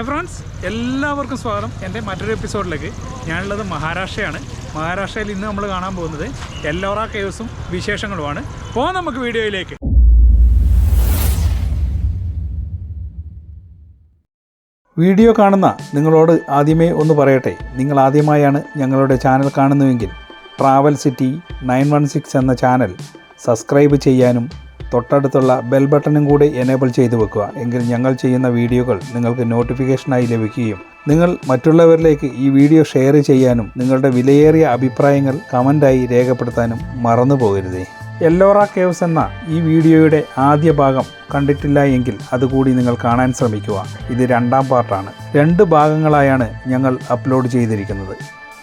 Hi friends എല്ലാവർക്കും സ്വാഗതം. എന്റെ മറ്റൊരു എപ്പിസോഡിലേക്ക്. ഞാനുള്ളത് മഹാരാഷ്ട്രയാണ്. മഹാരാഷ്ട്രയിൽ ഇന്ന് നമ്മൾ കാണാൻ പോകുന്നത് എല്ലോറ കേവ്സും വിശേഷങ്ങളുമാണ്. പോകാം നമുക്ക് വീഡിയോയിലേക്ക്. വീഡിയോ കാണുന്ന നിങ്ങളോട് ആദ്യമേ ഒന്ന് പറയട്ടെ. നിങ്ങൾ ആദ്യമായാണ് ഞങ്ങളുടെ ചാനൽ കാണുന്നുവെങ്കിൽ travel city nine one six എന്ന ചാനൽ സബ്സ്ക്രൈബ് ചെയ്യാനും തൊട്ടടുത്തുള്ള ബെൽ ബട്ടണും കൂടി എനേബിൾ ചെയ്തു വെക്കുക. എങ്കിൽ ഞങ്ങൾ ചെയ്യുന്ന വീഡിയോകൾ നിങ്ങൾക്ക് നോട്ടിഫിക്കേഷനായി ലഭിക്കുകയും നിങ്ങൾ മറ്റുള്ളവരിലേക്ക് ഈ വീഡിയോ ഷെയർ ചെയ്യാനും നിങ്ങളുടെ വിലയേറിയ അഭിപ്രായങ്ങൾ കമന്റായി രേഖപ്പെടുത്താനും മറന്നു പോകരുതേ. എല്ലോറ കേവ്സ് എന്ന ഈ വീഡിയോയുടെ ആദ്യ ഭാഗം കണ്ടിട്ടില്ല എങ്കിൽ അതുകൂടി നിങ്ങൾ കാണാൻ ശ്രമിക്കുക. ഇത് രണ്ടാം പാർട്ടാണ് രണ്ട് ഭാഗങ്ങളായാണ് ഞങ്ങൾ അപ്ലോഡ് ചെയ്തിരിക്കുന്നത്.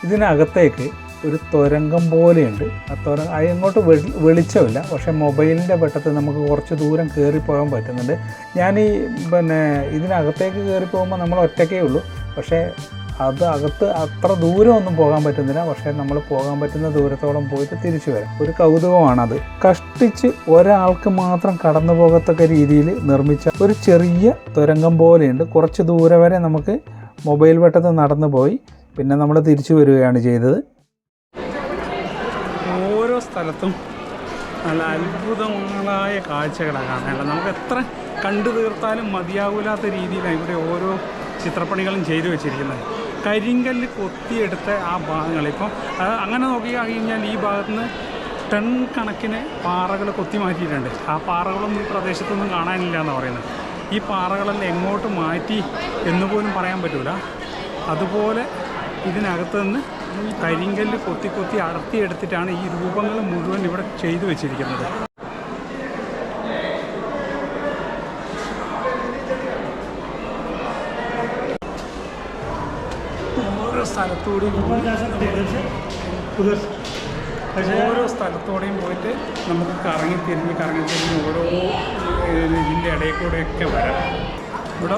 ഇതിനകത്തേക്ക് ഒരു തുരങ്കം പോലെയുണ്ട്. ആ തുര അങ്ങോട്ട് വെളി- വെളിച്ചമില്ല. പക്ഷേ മൊബൈലിന്റെ വെട്ടത്തിൽ നമുക്ക് കുറച്ച് ദൂരം കയറിപ്പോകാൻ പോകാൻ പറ്റുന്നുണ്ട്. ഞാൻ ഈ പിന്നെ ഇതിനകത്തേക്ക് കയറി പോകുമ്പോൾ നമ്മൾ ഒറ്റയ്ക്കേ ഉള്ളൂ. പക്ഷേ അത് അകത്ത് അത്ര ദൂരമൊന്നും പോകാൻ പറ്റുന്നില്ല. പക്ഷേ നമ്മൾ പോകാൻ പറ്റുന്ന ദൂരത്തോളം പോയിട്ട് തിരിച്ചു വരാം. ഒരു കൗതുകമാണത്. കഷ്ടിച്ച് ഒരാൾക്ക് മാത്രം കടന്നു പോകത്തക്ക രീതിയിൽ നിർമ്മിച്ച ഒരു ചെറിയ തുരങ്കം പോലെയുണ്ട്. കുറച്ച് ദൂരെ വരെ നമുക്ക് മൊബൈൽ വെട്ടത്ത് നടന്നു പോയി പിന്നെ നമ്മൾ തിരിച്ചു വരികയാണ് ചെയ്തത്. സ്ഥലത്തും നല്ല അത്ഭുതങ്ങളായ കാഴ്ചകളാണ് കാണാനുള്ളത് നമുക്ക് എത്ര കണ്ടു തീർത്താലും മതിയാകൂലാത്ത രീതിയിലാണ് ഇവിടെ ഓരോ ചിത്രപ്പണികളും ചെയ്തു വെച്ചിരിക്കുന്നത്. കരിങ്കല്ല് കൊത്തിയെടുത്ത ആ ഭാഗങ്ങൾ ഇപ്പം അങ്ങനെ നോക്കി കഴിഞ്ഞാൽ ഈ ഭാഗത്ത് നിന്ന് ടൺ കണക്കിന് പാറകൾ കൊത്തി മാറ്റിയിട്ടുണ്ട്. ആ പാറകളൊന്നും ഈ പ്രദേശത്തൊന്നും കാണാനില്ല എന്ന് പറയുന്നത്. ഈ പാറകളെല്ലാം എങ്ങോട്ട് മാറ്റി എന്ന് പോലും പറയാൻ പറ്റില്ല അതുപോലെ ഇതിനകത്ത് നിന്ന് കരിങ്കല്ല് കൊത്തി കൊത്തി അടർത്തിയെടുത്തിട്ടാണ് ഈ രൂപങ്ങൾ മുഴുവൻ ഇവിടെ ചെയ്തു വെച്ചിരിക്കുന്നത്. ഓരോ സ്ഥലത്തൂടെയും ഓരോ സ്ഥലത്തോടെയും പോയിട്ട് നമുക്ക് കറങ്ങി തിരിഞ്ഞ് കറങ്ങി തിരിഞ്ഞ് ഓരോ ഇതിന്റെ ഇടയിൽ കൂടെയൊക്കെ വരാം. ഇവിടെ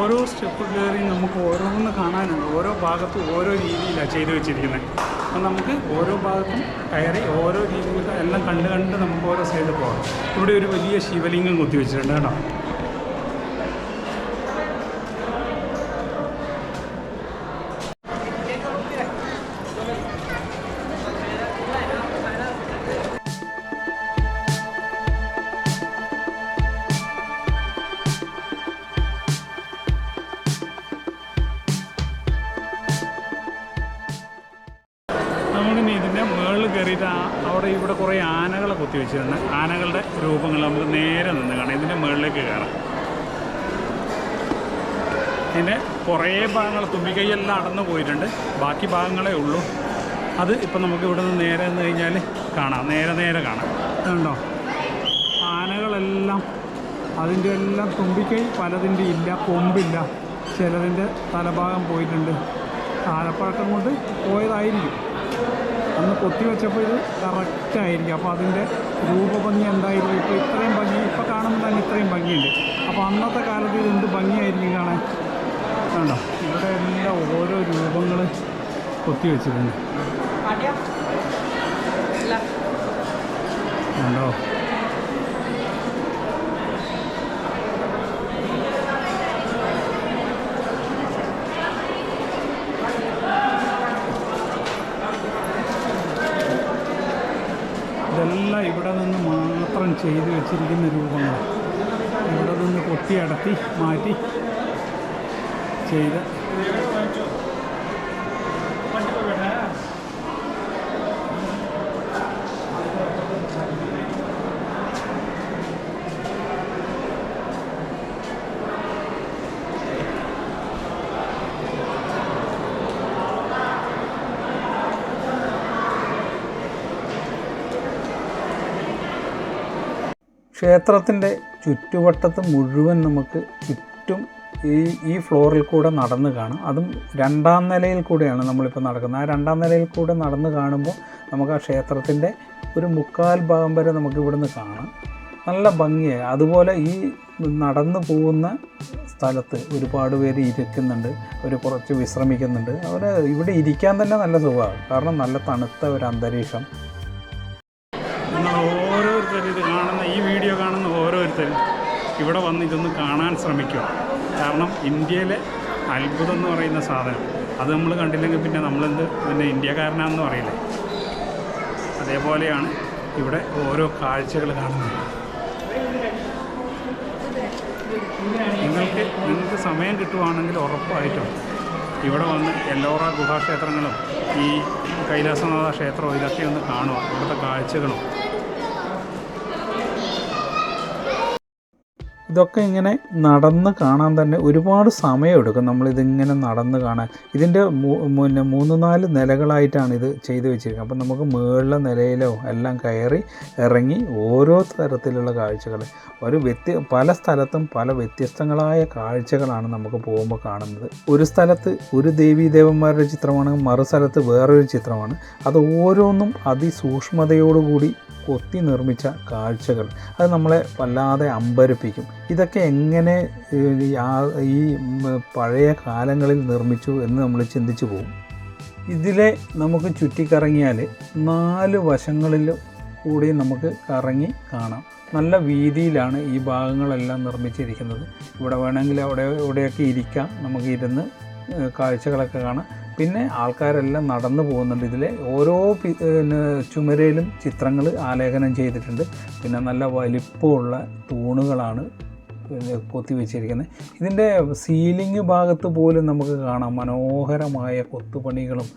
ഓരോ സ്റ്റെപ്പ് കയറി നമുക്ക് ഓരോന്ന് കാണാനുണ്ട്. ഓരോ ഭാഗത്തും ഓരോ രീതിയിലാണ് ചെയ്തു വെച്ചിരിക്കുന്നത് അപ്പം നമുക്ക് ഓരോ ഭാഗത്തും കയറി ഓരോ രീതിയിൽ എല്ലാം കണ്ട് കണ്ട് നമുക്ക് ഓരോ സൈഡിൽ പോകാം. ഇവിടെ ഒരു വലിയ ശിവലിംഗം കുത്തി വെച്ചിട്ടുണ്ട് കേട്ടോ. നമുക്കിനി ഇതിന്റെ മുകളിൽ കയറിയിട്ട് അവിടെ ഇവിടെ കുറേ ആനകളെ കുത്തി വെച്ചിട്ടുണ്ട്. ആനകളുടെ രൂപങ്ങൾ നമുക്ക് നേരെ നിന്ന് കാണാം. ഇതിന്റെ മുകളിലേക്ക് കയറാം. ഇതിന്റെ കുറേ ഭാഗങ്ങൾ തുമ്പിക്കൈയെല്ലാം അടന്നു പോയിട്ടുണ്ട്. ബാക്കി ഭാഗങ്ങളേ ഉള്ളൂ. അത് ഇപ്പം നമുക്ക് ഇവിടെ നിന്ന് നേരെ നിന്ന് കഴിഞ്ഞാൽ കാണാം. നേരെ നേരെ കാണാം. ഉണ്ടോ ആനകളെല്ലാം അതിന്റെ എല്ലാം തുമ്പിക്കൈ പലതിന്റെ ഇല്ല കൊമ്പില്ല. ചിലതിന്റെ തലഭാഗം പോയിട്ടുണ്ട്. കാലപ്പഴക്കം കൊണ്ട് പോയതായിരിക്കും. അന്ന് കൊത്തി വെച്ചപ്പോൾ ഇത് കറക്റ്റായിരിക്കും അപ്പോൾ അതിന്റെ രൂപഭംഗി എന്തായിരുന്നു? ഇപ്പോൾ ഇത്രയും ഭംഗി ഇപ്പോൾ കാണുമ്പോൾ തന്നെ ഇത്രയും ഭംഗിയുണ്ട്. അപ്പോൾ അന്നത്തെ കാലത്ത് ഇത് എന്ത് ഭംഗിയായിരിക്കും കാണാൻ? കണ്ടോ? ഇവിടെ എല്ലാം ഓരോ രൂപങ്ങൾ കൊത്തി വെച്ചിട്ടുണ്ട്. കണ്ടോ ഇതെല്ലാം ഇവിടെ നിന്ന് മാത്രം ചെയ്തു വെച്ചിരിക്കുന്ന രൂപങ്ങൾ ഇവിടെ നിന്ന് കൊത്തിയടത്തി മാറ്റി ചെയ്ത് ക്ഷേത്രത്തിന്റെ ചുറ്റുവട്ടത്ത് മുഴുവൻ നമുക്ക് ചുറ്റും ഈ ഈ ഫ്ലോറിൽ കൂടെ നടന്ന് കാണാം. അതും രണ്ടാം നിലയിൽ കൂടെയാണ് നമ്മളിപ്പോൾ നടക്കുന്നത്. ആ രണ്ടാം നിലയിൽ കൂടെ നടന്ന് കാണുമ്പോൾ നമുക്ക് ആ ക്ഷേത്രത്തിന്റെ ഒരു മുക്കാൽ ഭാഗം വരെ നമുക്ക് ഇവിടുന്ന് കാണാം. നല്ല ഭംഗിയായി. അതുപോലെ ഈ നടന്നു പോകുന്ന സ്ഥലത്ത് ഒരുപാട് പേര് ഇരിക്കുന്നുണ്ട്. അവർ കുറച്ച് വിശ്രമിക്കുന്നുണ്ട്. അവർ ഇവിടെ ഇരിക്കാൻ തന്നെ നല്ല സുഖമാണ്. കാരണം നല്ല തണുത്ത ഒരു അന്തരീക്ഷം. ഓരോരുത്തരും ഇവിടെ വന്ന് ഇതൊന്ന് കാണാൻ ശ്രമിക്കുക. കാരണം ഇന്ത്യയിലെ അത്ഭുതം എന്ന് പറയുന്ന സാധനം അത് നമ്മൾ കണ്ടില്ലെങ്കിൽ പിന്നെ നമ്മളെന്ത് പിന്നെ ഇന്ത്യക്കാരനാണെന്ന് പറയില്ലേ. അതേപോലെയാണ് ഇവിടെ ഓരോ കാഴ്ചകൾ കാണുന്നത്. നിങ്ങൾക്ക് നിങ്ങൾക്ക് സമയം കിട്ടുവാണെങ്കിൽ ഉറപ്പായിട്ടും ഇവിടെ വന്ന് എല്ലോറ ഗുഹാക്ഷേത്രങ്ങളും ഈ കൈലാസനാഥ ക്ഷേത്രവും ഇതൊക്കെ ഒന്ന് കാണുക ഇവിടുത്തെ കാഴ്ചകളും. ഇതൊക്കെ ഇങ്ങനെ നടന്ന് കാണാൻ തന്നെ ഒരുപാട് സമയമെടുക്കും. നമ്മളിതിങ്ങനെ നടന്ന് കാണാൻ. ഇതിന്റെ പിന്നെ മുന്നേ നാല് നിലകളായിട്ടാണ് ഇത് ചെയ്തു വെച്ചിരിക്കുന്നത്. അപ്പം നമുക്ക് മുകളിലെ നിലയിലോ എല്ലാം കയറി ഇറങ്ങി ഓരോ തരത്തിലുള്ള കാഴ്ചകൾ. ഒരു വ്യത്യ പല സ്ഥലത്തും പല വ്യത്യസ്തങ്ങളായ കാഴ്ചകളാണ് നമുക്ക് പോകുമ്പോൾ കാണുന്നത്. ഒരു സ്ഥലത്ത് ഒരു ദേവീ ദേവന്മാരുടെ ചിത്രമാണ് മറു സ്ഥലത്ത് വേറൊരു ചിത്രമാണ്. അത് ഓരോന്നും അതിസൂക്ഷ്മതയോടുകൂടി കൊത്തി നിർമ്മിച്ച കാഴ്ചകൾ. അത് നമ്മളെ വല്ലാതെ അമ്പരപ്പിക്കും. ഇതൊക്കെ എങ്ങനെ ഈ പഴയ കാലങ്ങളിൽ നിർമ്മിച്ചു എന്ന് നമ്മൾ ചിന്തിച്ചു പോകും. ഇതിലെ നമുക്ക് ചുറ്റിക്കറങ്ങിയാൽ നാല് വശങ്ങളിൽ കൂടി നമുക്ക് കറങ്ങി കാണാം. നല്ല വീതിയിലാണ് ഈ ഭാഗങ്ങളെല്ലാം നിർമ്മിച്ചിരിക്കുന്നത്. ഇവിടെ വേണമെങ്കിൽ അവിടെ ഇവിടെയൊക്കെ ഇരിക്കാം. നമുക്ക് ഇരുന്ന് കാഴ്ചകളൊക്കെ കാണാം. പിന്നെ ആൾക്കാരെല്ലാം നടന്നു പോകുന്നുണ്ട്. ഇതിലെ ഓരോ പിന്നെ ചുമരയിലും ചിത്രങ്ങൾ ആലേഖനം ചെയ്തിട്ടുണ്ട്. പിന്നെ നല്ല വലിപ്പമുള്ള തൂണുകളാണ് കൊത്തി വെച്ചിരിക്കുന്നത്. ഇതിന്റെ സീലിംഗ് ഭാഗത്ത് പോലും നമുക്ക് കാണാം. മനോഹരമായ കൊത്തുപണികളും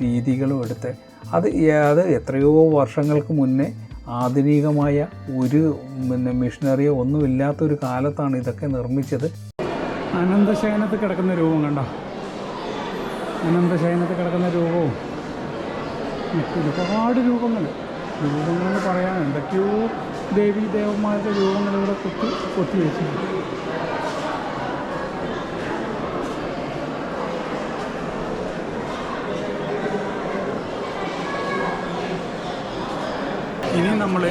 രീതികളും എടുത്ത്. അത് അത് എത്രയോ വർഷങ്ങൾക്ക് മുന്നേ ആധുനികമായ ഒരു പിന്നെ മിഷനറിയോ ഒന്നുമില്ലാത്തൊരു കാലത്താണ് ഇതൊക്കെ നിർമ്മിച്ചത്. അനന്തശയനത്ത് കിടക്കുന്ന രൂപം കണ്ടോ? അനന്തശയനത്ത് കിടക്കുന്ന രൂപവും. ഒരുപാട് രൂപങ്ങൾ. രൂപങ്ങളെന്ന് പറയാൻ എന്തൊക്കെയോ ദേവീ ദേവന്മാരുടെ രൂപങ്ങൾ ഇവിടെ കൊത്തി കൊത്തി വെച്ചിട്ടുണ്ട് നമ്മൾ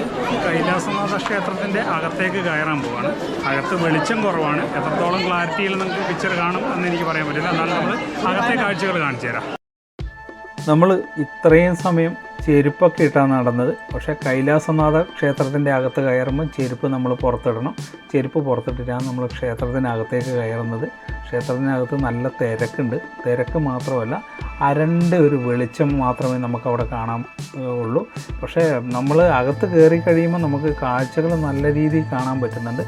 കൈലാസനാഥ ക്ഷേത്രത്തിന്റെ അകത്തേക്ക് കയറാൻ പോവാണ്. അകത്ത് വെളിച്ചം കുറവാണ്. എത്രത്തോളം ക്ലാരിറ്റിയിൽ നമുക്ക് പിക്ചർ കാണും എന്ന് എനിക്ക് പറയാൻ പറ്റില്ല. എന്നാലും നമ്മൾ അകത്തെ കാഴ്ചകൾ കാണിച്ചു തരാം. നമ്മൾ ഇത്രയും സമയം ചെരുപ്പൊക്കെ ഇട്ടാണ് നടന്നത്. പക്ഷേ കൈലാസനാഥ ക്ഷേത്രത്തിന്റെ അകത്ത് കയറുമ്പോൾ ചെരുപ്പ് നമ്മൾ പുറത്തിടണം. ചെരുപ്പ് പുറത്തിട്ടിട്ടാണ് നമ്മൾ ക്ഷേത്രത്തിനകത്തേക്ക് കയറുന്നത്. ക്ഷേത്രത്തിനകത്ത് നല്ല തിരക്കുണ്ട്. തിരക്ക് മാത്രമല്ല അരണ്ട ഒരു വെളിച്ചം മാത്രമേ നമുക്ക് അവിടെ കാണാൻ ഉള്ളൂ. പക്ഷേ നമ്മൾ അകത്ത് കയറി കഴിയുമ്പോൾ നമുക്ക് കാഴ്ചകൾ നല്ല രീതിയിൽ കാണാൻ പറ്റുന്നുണ്ട്.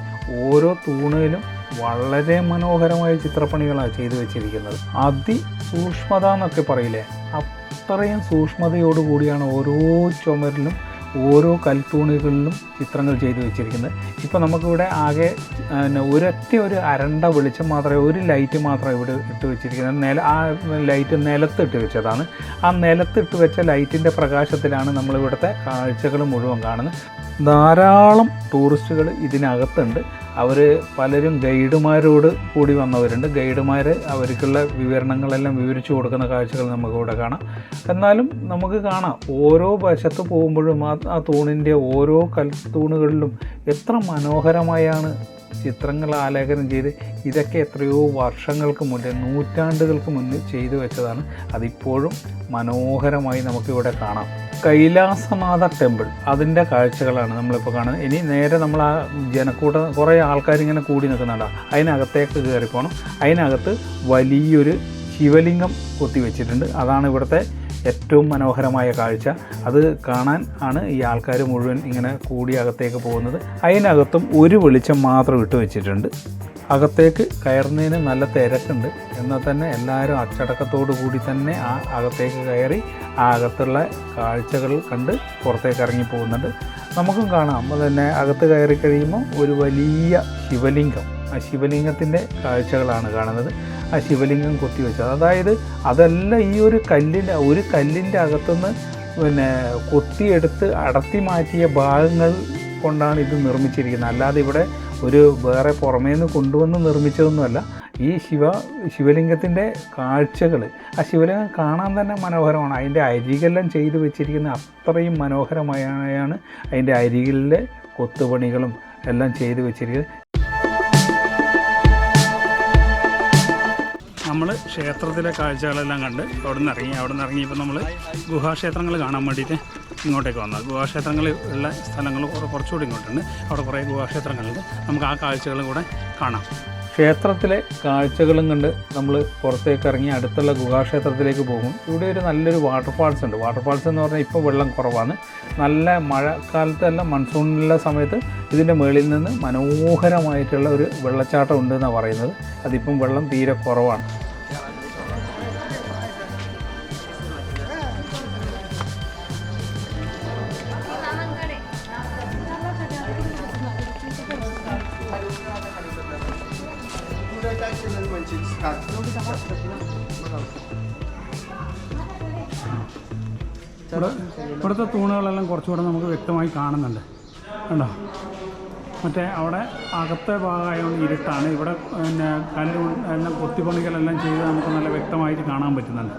ഓരോ തൂണിലും വളരെ മനോഹരമായ ചിത്രപ്പണികളാണ് ചെയ്തു വെച്ചിരിക്കുന്നത്. അതിസൂക്ഷ്മത എന്നൊക്കെ പറയില്ലേ? അത്രയും സൂക്ഷ്മതയോടുകൂടിയാണ് ഓരോ ചുമരിലും ഓരോ കൽത്തൂണുകളിലും ചിത്രങ്ങൾ ചെയ്തു വെച്ചിരിക്കുന്നത്. ഇപ്പോൾ നമുക്കിവിടെ ആകെ പിന്നെ ഒരൊറ്റ ഒരു അരണ്ട വെളിച്ചം മാത്രമേ ഒരു ലൈറ്റ് മാത്രമേ ഇവിടെ ഇട്ട് വെച്ചിരിക്കുന്നത്. നില ആ ലൈറ്റ് നിലത്തിട്ട് വെച്ചതാണ്. ആ നിലത്തിട്ട് വെച്ച ലൈറ്റിന്റെ പ്രകാശത്തിലാണ് നമ്മളിവിടുത്തെ കാഴ്ചകൾ മുഴുവൻ കാണുന്നത്. ധാരാളം ടൂറിസ്റ്റുകൾ ഇതിനകത്തുണ്ട്. അവർ പലരും ഗൈഡുമാരോട് കൂടി വന്നവരുണ്ട്. ഗൈഡുമാർ അവർക്കുള്ള വിവരണങ്ങളെല്ലാം വിവരിച്ചു കൊടുക്കുന്ന കാഴ്ചകൾ നമുക്കിവിടെ കാണാം. എന്നാലും നമുക്ക് കാണാം ഓരോ വശത്ത് പോകുമ്പോഴും ആ തൂണിന്റെ ഓരോ കൽത്തൂണുകളിലും എത്ര മനോഹരമായാണ് ചിത്രങ്ങൾ ആലേഖനം ചെയ്ത് ഇതൊക്കെ എത്രയോ വർഷങ്ങൾക്ക് മുന്നേ നൂറ്റാണ്ടുകൾക്ക് മുന്നേ ചെയ്തു വെച്ചതാണ്. അതിപ്പോഴും മനോഹരമായി നമുക്കിവിടെ കാണാം. കൈലാസനാഥ ടെമ്പിൾ അതിന്റെ കാഴ്ചകളാണ് നമ്മളിപ്പോൾ കാണുന്നത്. ഇനി നേരെ നമ്മൾ ആ ജനക്കൂട്ടം കുറേ ആൾക്കാരിങ്ങനെ കൂടി നിൽക്കുന്നുണ്ട്? അതിനകത്തേക്ക് കയറി പോകണം അതിനകത്ത് വലിയൊരു ശിവലിംഗം കൊത്തിവെച്ചിട്ടുണ്ട്. അതാണ് ഇവിടുത്തെ ഏറ്റവും മനോഹരമായ കാഴ്ച. അത് കാണാൻ ആണ് ഈ ആൾക്കാർ മുഴുവൻ ഇങ്ങനെ കൂടി അകത്തേക്ക് പോകുന്നത്. അതിനകത്തും ഒരു വെളിച്ചം മാത്രം ഇട്ട് വെച്ചിട്ടുണ്ട്. അകത്തേക്ക് കയറുന്നതിന് നല്ല തിരക്കുണ്ട്. എന്നാൽ തന്നെ എല്ലാവരും അച്ചടക്കത്തോടു കൂടി തന്നെ ആ അകത്തേക്ക് കയറി ആ അകത്തുള്ള കാഴ്ചകൾ കണ്ട് പുറത്തേക്ക് ഇറങ്ങി പോകുന്നുണ്ട്. നമുക്കും കാണാം. അപ്പോൾ തന്നെ അകത്ത് കയറി കഴിയുമ്പോൾ ഒരു വലിയ ശിവലിംഗം. ആ ശിവലിംഗത്തിന്റെ കാഴ്ചകളാണ് കാണുന്നത്. ആ ശിവലിംഗം കൊത്തി കൊത്തിവെച്ചത്. അതായത് അതല്ല ഈ ഒരു കല്ലിന്റെ ഒരു കല്ലിന്റെ അകത്തുനിന്ന് പിന്നെ കൊത്തിയെടുത്ത് അടർത്തി മാറ്റിയ ഭാഗങ്ങൾ കൊണ്ടാണ് ഇത് നിർമ്മിച്ചിരിക്കുന്നത്. അല്ലാതെ ഇവിടെ ഒരു വേറെ പുറമേ നിന്ന് കൊണ്ടുവന്ന് നിർമ്മിച്ചതൊന്നുമല്ല. ഈ ശിവ ശിവലിംഗത്തിന്റെ കാഴ്ചകൾ ആ ശിവലിംഗം കാണാൻ തന്നെ മനോഹരമാണ്. അതിന്റെ അരികെല്ലാം ചെയ്തു വെച്ചിരിക്കുന്ന അത്രയും മനോഹരമായാണ് അതിന്റെ അരികിലെ കൊത്തുപണികളും എല്ലാം ചെയ്തു വെച്ചിരിക്കുന്നത്. നമ്മൾ ക്ഷേത്രത്തിലെ കാഴ്ചകളെല്ലാം കണ്ട് അവിടെ നിന്ന് ഇറങ്ങി അവിടെ നിന്ന് ഇറങ്ങിയപ്പോൾ നമ്മൾ ഗുഹാക്ഷേത്രങ്ങൾ കാണാൻ വേണ്ടിയിട്ട് ഇങ്ങോട്ടേക്ക് വന്നത് ഗുഹാക്ഷേത്രങ്ങൾ ഉള്ള സ്ഥലങ്ങൾ കുറച്ചുകൂടി ഇങ്ങോട്ടുണ്ട്. അവിടെ കുറേ ഗുഹാക്ഷേത്രങ്ങളുണ്ട്. നമുക്ക് ആ കാഴ്ചകളും കൂടെ കാണാം. ക്ഷേത്രത്തിലെ കാഴ്ചകളും കണ്ട് നമ്മൾ പുറത്തേക്ക് ഇറങ്ങി അടുത്തുള്ള ഗുഹാക്ഷേത്രത്തിലേക്ക് പോകും. ഇവിടെ ഒരു നല്ലൊരു വാട്ടർഫാൾസ് ഉണ്ട്. വാട്ടർഫാൾസ് എന്ന് പറഞ്ഞാൽ ഇപ്പോൾ വെള്ളം കുറവാണ്. നല്ല മഴക്കാലത്തല്ല മൺസൂണിലുള്ള സമയത്ത് ഇതിന്റെ മേളിൽ നിന്ന് മനോഹരമായിട്ടുള്ള ഒരു വെള്ളച്ചാട്ടം ഉണ്ടെന്നാണ് പറയുന്നത്. അതിപ്പം വെള്ളം തീരെ കുറവാണ്. വ്യക്തമായി കാണുന്നുണ്ട്. കണ്ടോ? മറ്റേ അവിടെ അകത്തെ ഭാഗമായതുകൊണ്ട് ഇരുട്ടാണ്. ഇവിടെ പിന്നെ കല്ല് എല്ലാം കൊത്തിപ്പണികളെല്ലാം ചെയ്ത് നമുക്ക് നല്ല വ്യക്തമായിട്ട് കാണാൻ പറ്റുന്നുണ്ട്.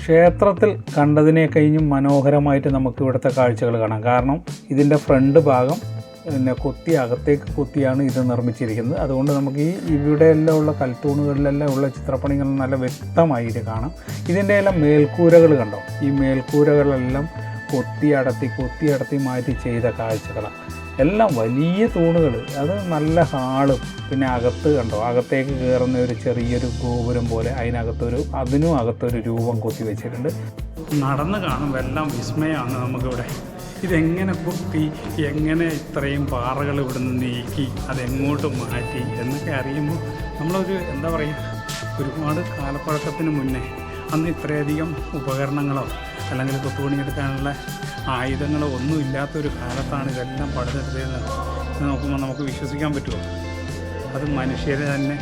ക്ഷേത്രത്തിൽ കണ്ടതിനെ കഴിഞ്ഞും മനോഹരമായിട്ട് നമുക്ക് ഇവിടുത്തെ കാഴ്ചകൾ കാണാം. കാരണം ഇതിന്റെ ഫ്രണ്ട് ഭാഗം പിന്നെ കൊത്തി അകത്തേക്ക് കൊത്തിയാണ് ഇത് നിർമ്മിച്ചിരിക്കുന്നത്. അതുകൊണ്ട് നമുക്ക് ഈ ഇവിടെയെല്ലാം ഉള്ള കൽത്തൂണുകളിലെല്ലാം ഉള്ള ചിത്രപ്പണികൾ നല്ല വ്യക്തമായിട്ട് കാണാം. ഇതിന്റെ എല്ലാം മേൽക്കൂരകൾ കണ്ടോ? ഈ മേൽക്കൂരകളെല്ലാം കൊത്തി അടത്തി കൊത്തി അടത്തി മാറ്റി ചെയ്ത കാഴ്ചകളാണ് എല്ലാം വലിയ തൂണുകൾ അത് നല്ല ഹാളും. പിന്നെ അകത്ത് കണ്ടോ? അകത്തേക്ക് കയറുന്ന ഒരു ചെറിയൊരു ഗോപുരം പോലെ അതിനകത്തൊരു അതിനും അകത്തൊരു രൂപം കൊത്തി വെച്ചിട്ടുണ്ട്. നടന്ന് കാണുമ്പോൾ എല്ലാം വിസ്മയമാണ് നമുക്കിവിടെ. ഇതെങ്ങനെ കുത്തി എങ്ങനെ ഇത്രയും പാറകൾ ഇവിടെ നിന്ന് നീക്കി അതെങ്ങോട്ട് മാറ്റി എന്നൊക്കെ അറിയുമ്പോൾ നമ്മളൊരു എന്താ പറയുക ഒരുപാട് കാലപ്പഴക്കത്തിന് മുന്നേ അന്ന് ഇത്രയധികം ഉപകരണങ്ങളോ അല്ലെങ്കിൽ കൊത്തുപണിയെടുക്കാനുള്ള ആയുധങ്ങളോ ഒന്നും ഇല്ലാത്തൊരു കാലത്താണ് ഇതെല്ലാം പടുത്തെടുത്തതെന്ന് നോക്കുമ്പോൾ നമുക്ക് വിശ്വസിക്കാൻ പറ്റുമോ? അത് മനുഷ്യരെ തന്നെ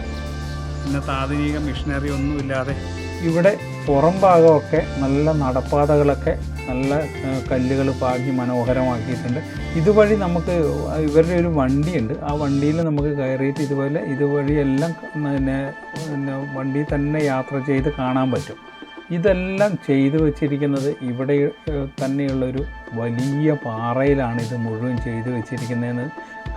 ഇന്നത്തെ ആധുനിക മിഷനറി ഒന്നുമില്ലാതെ ഇവിടെ പുറം ഭാഗമൊക്കെ നല്ല നടപ്പാതകളൊക്കെ നല്ല കല്ലുകൾ പാകി മനോഹരമാക്കിയിട്ടുണ്ട്. ഇതുവഴി നമുക്ക് ഇവരുടെ ഒരു വണ്ടിയുണ്ട്. ആ വണ്ടിയിൽ നമുക്ക് കയറിയിട്ട് ഇതുപോലെ ഇതുവഴിയെല്ലാം പിന്നെ വണ്ടി തന്നെ യാത്ര ചെയ്ത് കാണാൻ പറ്റും. ഇതെല്ലാം ചെയ്തു വച്ചിരിക്കുന്നത് ഇവിടെ തന്നെയുള്ളൊരു വലിയ പാറയിലാണ് ഇത് മുഴുവൻ ചെയ്തു വെച്ചിരിക്കുന്നതെന്ന്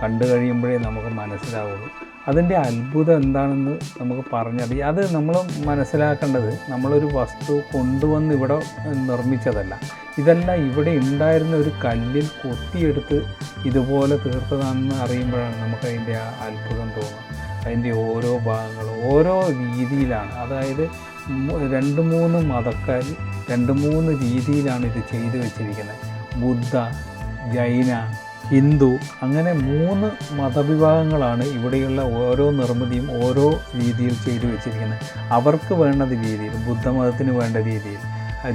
കണ്ടു കഴിയുമ്പോഴേ നമുക്ക് മനസ്സിലാവുള്ളൂ. അതിന്റെ അത്ഭുതം എന്താണെന്ന് നമുക്ക് പറഞ്ഞറിയാം. അത് നമ്മൾ മനസ്സിലാക്കേണ്ടത് നമ്മളൊരു വസ്തു കൊണ്ടുവന്ന് ഇവിടെ നിർമ്മിച്ചതല്ല. ഇതെല്ലാം ഇവിടെ ഉണ്ടായിരുന്ന ഒരു കല്ലിൽ കൊത്തിയെടുത്ത് ഇതുപോലെ തീർത്തതാണെന്ന് അറിയുമ്പോഴാണ് നമുക്ക് അതിന്റെ ആ അത്ഭുതം തോന്നുന്നത് അതിന്റെ ഓരോ ഭാഗങ്ങളും ഓരോ രീതിയിലാണ്. അതായത് രണ്ട് മൂന്ന് മതക്കാർ രണ്ട് മൂന്ന് രീതിയിലാണ് ഇത് ചെയ്തു വെച്ചിരിക്കുന്നത്. ബുദ്ധ ജൈന ഹിന്ദു അങ്ങനെ മൂന്ന് മതവിഭാഗങ്ങളാണ് ഇവിടെയുള്ള ഓരോ നിർമ്മിതിയും ഓരോ രീതിയിൽ ചെയ്തു വെച്ചിരിക്കുന്നത്. അവർക്ക് വേണ്ടത് രീതിയിൽ ബുദ്ധമതത്തിന് വേണ്ട രീതിയിൽ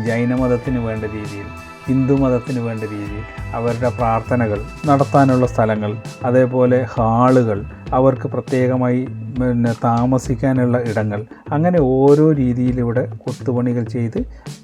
ജൈനമതത്തിന് വേണ്ട രീതിയിൽ. ഹിന്ദു മതത്തിന് വേണ്ട രീതിയിൽ അവരുടെ പ്രാർത്ഥനകൾ നടത്താനുള്ള സ്ഥലങ്ങൾ അതേപോലെ ഹാളുകൾ അവർക്ക് പ്രത്യേകമായി പിന്നെ താമസിക്കാനുള്ള ഇടങ്ങൾ അങ്ങനെ ഓരോ രീതിയിലിവിടെ കൊത്തുപണികൾ ചെയ്ത്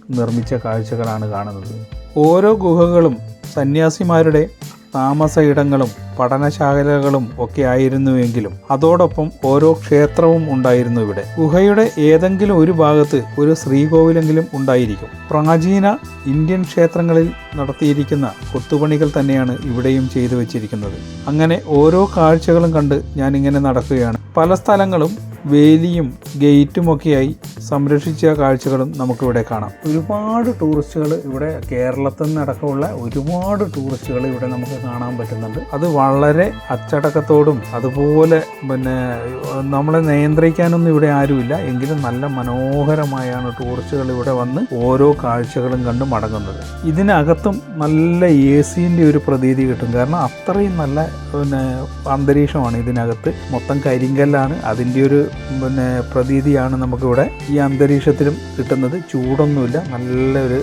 നിർമ്മിച്ച കാഴ്ചകളാണ് കാണുന്നത്. ഓരോ ഗുഹകളും സന്യാസിമാരുടെ താമസ ഇടങ്ങളും പഠനശാലകളും ഒക്കെ ആയിരുന്നുവെങ്കിലും അതോടൊപ്പം ഓരോ ക്ഷേത്രവും ഉണ്ടായിരുന്നു ഇവിടെ. ഗുഹയുടെ ഏതെങ്കിലും ഒരു ഭാഗത്ത് ഒരു ശ്രീകോവിലെങ്കിലും ഉണ്ടായിരിക്കും. പ്രാചീന ഇന്ത്യൻ ക്ഷേത്രങ്ങളിൽ നടത്തിയിരിക്കുന്ന കൊത്തുപണികൾ തന്നെയാണ് ഇവിടെയും ചെയ്തു വച്ചിരിക്കുന്നത്. അങ്ങനെ ഓരോ കാഴ്ചകളും കണ്ട് ഞാനിങ്ങനെ നടക്കുകയാണ്. പല സ്ഥലങ്ങളും വേലിയും ഗേറ്റും ഗേറ്റുമൊക്കെയായി സംരക്ഷിച്ച കാഴ്ചകളും നമുക്കിവിടെ കാണാം. ഒരുപാട് ടൂറിസ്റ്റുകൾ ഇവിടെ കേരളത്തിൽ നിന്നടക്കമുള്ള ഒരുപാട് ടൂറിസ്റ്റുകൾ ഇവിടെ നമുക്ക് കാണാൻ പറ്റുന്നുണ്ട്. അത് വളരെ അച്ചടക്കത്തോടും അതുപോലെ പിന്നെ നമ്മളെ നിയന്ത്രിക്കാനൊന്നും ഇവിടെ ആരുമില്ല. എങ്കിലും നല്ല മനോഹരമായാണ് ടൂറിസ്റ്റുകൾ ഇവിടെ വന്ന് ഓരോ കാഴ്ചകളും കണ്ട് മടങ്ങുന്നത്. ഇതിനകത്തും നല്ല എ സിന്റെ ഒരു പ്രതീതി കിട്ടും. കാരണം അത്രയും നല്ല പിന്നെ അന്തരീക്ഷമാണ് ഇതിനകത്ത്. മൊത്തം കരിങ്കല്ലാണ്. അതിന്റെ ഒരു പിന്നെ പ്രതീതിയാണ് നമുക്കിവിടെ ഈ അന്തരീക്ഷത്തിലും കിട്ടുന്നത്. ചൂടൊന്നുമില്ല. നല്ലൊരു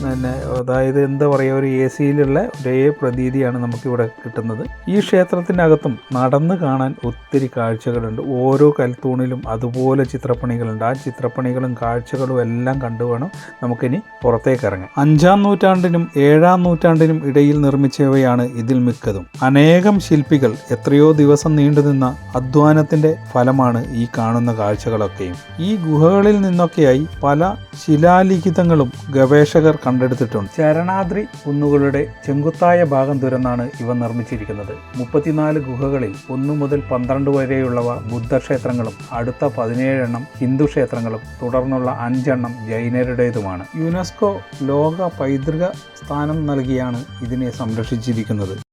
പിന്നെ അതായത് എന്താ പറയുക ഒരു എ സിയിലുള്ള ഒരേ പ്രതീതിയാണ് നമുക്കിവിടെ കിട്ടുന്നത്. ഈ ക്ഷേത്രത്തിനകത്തും നടന്ന് കാണാൻ ഒത്തിരി കാഴ്ചകളുണ്ട്. ഓരോ കൽത്തൂണിലും അതുപോലെ ചിത്രപ്പണികളുണ്ട്. ആ ചിത്രപ്പണികളും കാഴ്ചകളും എല്ലാം കണ്ടു വേണം നമുക്കിനി പുറത്തേക്ക് ഇറങ്ങാം അഞ്ചാം നൂറ്റാണ്ടിനും ഏഴാം നൂറ്റാണ്ടിനും ഇടയിൽ നിർമ്മിച്ചവയാണ് ഇതിൽ മിക്കതും. അനേകം ശില്പികൾ എത്രയോ ദിവസം നീണ്ടുനിന്ന അധ്വാനത്തിന്റെ ഫലമാണ് ഈ കാണുന്ന കാഴ്ചകളൊക്കെയും. ഈ ഗുഹകളിൽ നിന്നൊക്കെയായി പല ശിലാലിഖിതങ്ങളും ഗവേഷകർ കണ്ടെടുത്തിട്ടുണ്ട്. ചരണാദ്രി കുന്നുകളുടെ ചെങ്കുത്തായ ഭാഗം തുരന്നാണ് ഇവ നിർമ്മിച്ചിരിക്കുന്നത്. മുപ്പത്തിനാല് ഗുഹകളിൽ ഒന്നു മുതൽ പന്ത്രണ്ട് വരെയുള്ളവ ബുദ്ധക്ഷേത്രങ്ങളും അടുത്ത പതിനേഴെണ്ണം ഹിന്ദു ക്ഷേത്രങ്ങളും തുടർന്നുള്ള അഞ്ചെണ്ണം ജൈനരുടേതുമാണ്. യുനെസ്കോ ലോക പൈതൃക സ്ഥാനം നൽകിയാണ് ഇതിനെ സംരക്ഷിച്ചിരിക്കുന്നത്.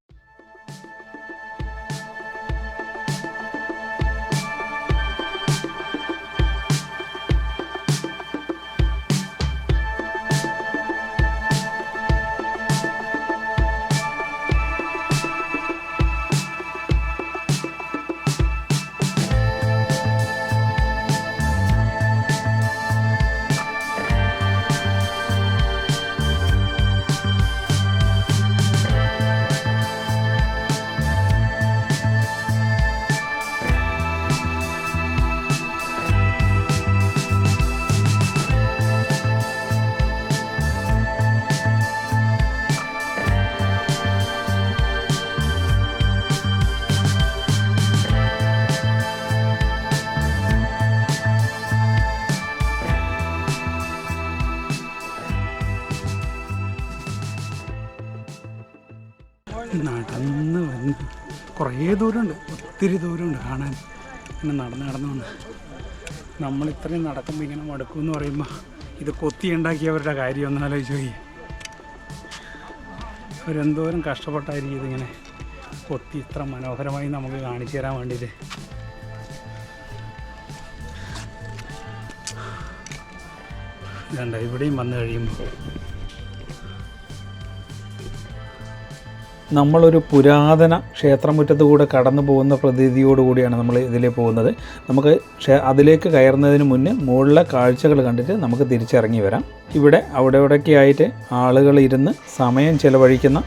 കുറേ ദൂരമുണ്ട് ഒത്തിരി ദൂരമുണ്ട് കാണാൻ. ഇങ്ങനെ നടന്ന് നടന്നു വന്ന്. നമ്മൾ ഇത്രയും നടക്കുമ്പോൾ ഇങ്ങനെ മടുക്കും എന്ന് പറയുമ്പോൾ ഇത് കൊത്തി ഉണ്ടാക്കിയവരുടെ കാര്യം ഒന്ന് ആലോചിച്ച് അവരെന്തോരം കഷ്ടപ്പെട്ടായിരിക്കും ഇതിങ്ങനെ കൊത്തി ഇത്ര മനോഹരമായി നമുക്ക് കാണിച്ചു തരാൻ വേണ്ടിയിട്ട്. ഇവിടെയും വന്നു കഴിയുമ്പോൾ നമ്മളൊരു പുരാതന ക്ഷേത്രമുറ്റത്ത് കൂടെ കടന്നു പോകുന്ന പ്രതീതിയോടുകൂടിയാണ് നമ്മൾ ഇതിൽ പോകുന്നത്. നമുക്ക് അതിലേക്ക് കയറുന്നതിന് മുന്നേ മുകളിലെ കാഴ്ചകൾ കണ്ടിട്ട് നമുക്ക് തിരിച്ചിറങ്ങി വരാം. ഇവിടെ അവിടെ ഇവിടെയൊക്കെ ആയിട്ട് ആളുകൾ ഇരുന്ന് സമയം ചിലവഴിക്കുന്ന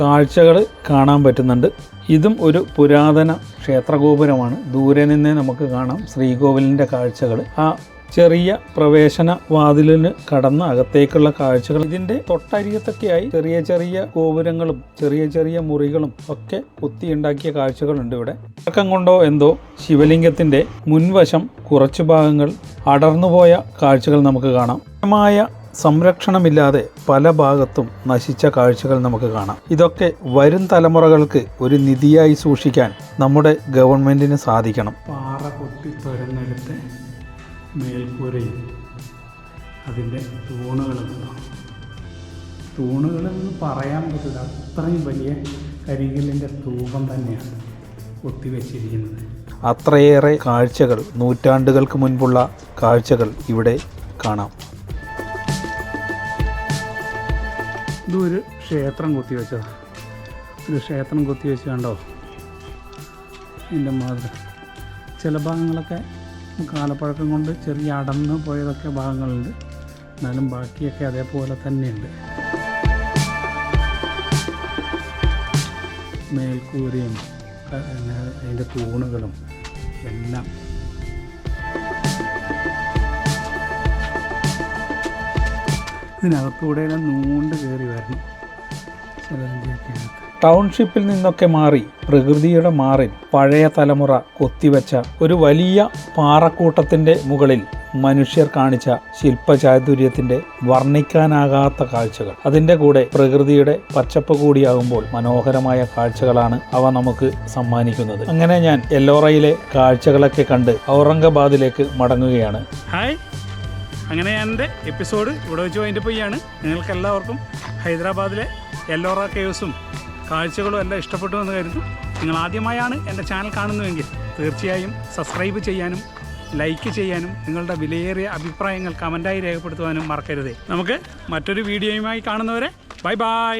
കാഴ്ചകൾ കാണാൻ പറ്റുന്നുണ്ട്. ഇതും ഒരു പുരാതന ക്ഷേത്രഗോപുരമാണ്. ദൂരെ നിന്നേ നമുക്ക് കാണാം ശ്രീകോവിലിന്റെ കാഴ്ചകൾ. ആ ചെറിയ പ്രവേശന വാതിലിന് കടന്ന് അകത്തേക്കുള്ള കാഴ്ചകൾ. ഇതിന്റെ തൊട്ടരികത്തൊക്കെയായി ചെറിയ ചെറിയ ഗോപുരങ്ങളും ചെറിയ ചെറിയ മുറികളും ഒക്കെ കുത്തിയുണ്ടാക്കിയ കാഴ്ചകളുണ്ട് ഇവിടെ. ഇറക്കം കൊണ്ടോ എന്തോ ശിവലിംഗത്തിന്റെ മുൻവശം കുറച്ചു ഭാഗങ്ങൾ അടർന്നുപോയ കാഴ്ചകൾ നമുക്ക് കാണാം. സംരക്ഷണമില്ലാതെ പല ഭാഗത്തും നശിച്ച കാഴ്ചകൾ നമുക്ക് കാണാം. ഇതൊക്കെ വരും തലമുറകൾക്ക് ഒരു നിധിയായി സൂക്ഷിക്കാൻ നമ്മുടെ ഗവൺമെന്റിന് സാധിക്കണം. പാറ കൊത്തി തുരന്നെടുത്ത് മേൽക്കൂരയും അതിന്റെ തൂണുകളും തൂണുകളെന്ന് പറയാൻ പറ്റില്ല. അത്രയും വലിയ കരികലിന്റെ തൂപം തന്നെയാണ് ഒത്തിവെച്ചിരിക്കുന്നത്. അത്രയേറെ കാഴ്ചകൾ നൂറ്റാണ്ടുകൾക്ക് മുൻപുള്ള കാഴ്ചകൾ ഇവിടെ കാണാം. ഇതൊരു ക്ഷേത്രം കൊത്തിവെച്ചതാണ് ഒരു ക്ഷേത്രം കൊത്തിവെച്ച് കണ്ടോ? ഇതിന്റെ മാതൃ ചില ഭാഗങ്ങളൊക്കെ കാലപ്പഴക്കം കൊണ്ട് ചെറിയ അടന്ന് പോയതൊക്കെ ഭാഗങ്ങളുണ്ട്. എന്നാലും ബാക്കിയൊക്കെ അതേപോലെ തന്നെയുണ്ട്. മേൽക്കൂരയും അതിന്റെ തൂണുകളും എല്ലാം. ഇതിനകത്തൂടെ എല്ലാം നൂണ്ട് കയറി വരണം. ചിലതിന്റെയൊക്കെ അകത്ത്. ടൗൺഷിപ്പിൽ നിന്നൊക്കെ മാറി പ്രകൃതിയുടെ മാറിൽ പഴയ തലമുറ കൊത്തിവെച്ച ഒരു വലിയ പാറക്കൂട്ടത്തിന്റെ മുകളിൽ മനുഷ്യർ കാണിച്ച ശില്പചാതുര്യത്തിന്റെ വർണിക്കാനാകാത്ത കാഴ്ചകൾ. അതിന്റെ കൂടെ പ്രകൃതിയുടെ പച്ചപ്പ് കൂടിയാകുമ്പോൾ മനോഹരമായ കാഴ്ചകളാണ് അവ നമുക്ക് സമ്മാനിക്കുന്നത്. അങ്ങനെ ഞാൻ എല്ലോറയിലെ കാഴ്ചകളൊക്കെ കണ്ട് ഔറംഗബാദിലേക്ക് മടങ്ങുകയാണ്. ഹായ്. അങ്ങനെ എന്റെ എപ്പിസോഡ് ഇവിടെ വെച്ച് വൈൻഡ് ചെയ്യാണ് നിങ്ങൾക്ക് എല്ലാവർക്കും ഹൈദരാബാദിലെ എല്ലോറ കേവ്സും കാഴ്ചകളും എല്ലാം ഇഷ്ടപ്പെട്ടു എന്ന് കരുതും നിങ്ങൾ ആദ്യമായാണ് എന്റെ ചാനൽ കാണുന്നുവെങ്കിൽ തീർച്ചയായും സബ്സ്ക്രൈബ് ചെയ്യാനും ലൈക്ക് ചെയ്യാനും നിങ്ങളുടെ വിലയേറിയ അഭിപ്രായങ്ങൾ കമന്റായി രേഖപ്പെടുത്തുവാനും മറക്കരുത്. നമുക്ക് മറ്റൊരു വീഡിയോയുമായി കാണുന്നവരെ ബൈ ബൈ.